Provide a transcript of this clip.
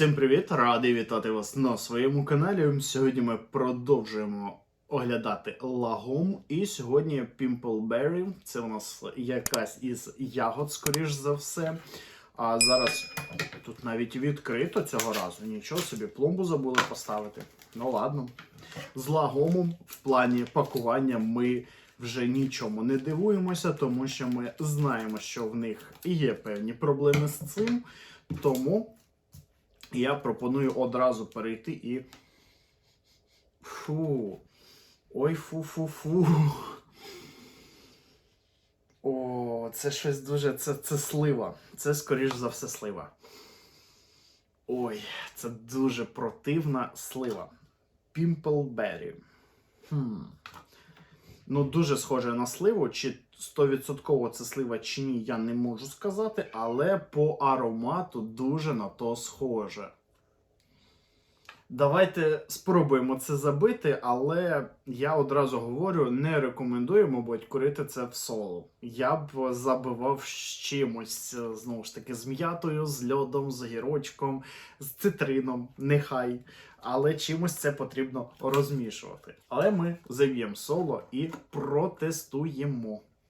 Всім привіт! Радий вітати вас на своєму каналі. Сьогодні ми продовжуємо оглядати лагом. І сьогодні Pimpleberry. Це у нас якась із ягод, скоріш за все. А зараз тут навіть відкрито цього разу. Нічого собі, пломбу забули поставити. Ну ладно. З лагомом в плані пакування ми вже нічому не дивуємося, тому що ми знаємо, що в них є певні проблеми з цим. Тому я пропоную одразу перейти і. Фу. Ой, фу-фу-фу. О, це щось дуже. Це, це слива. Це, скоріш за все, слива. Ой, це дуже противна слива. Pimpleberry. Хм. Ну, дуже схоже на сливу. Чи 100% це слива чи ні, я не можу сказати, але по аромату дуже на то схоже. Давайте спробуємо це забити, але я одразу говорю, не рекомендую, мабуть, курити це в соло. Я б забивав з чимось, е, знову ж таки, з м'ятою, з льодом, з гірочком, з цитрином, нехай. Але чимось це потрібно розмішувати. Але ми зав'ємо соло і протестуємо.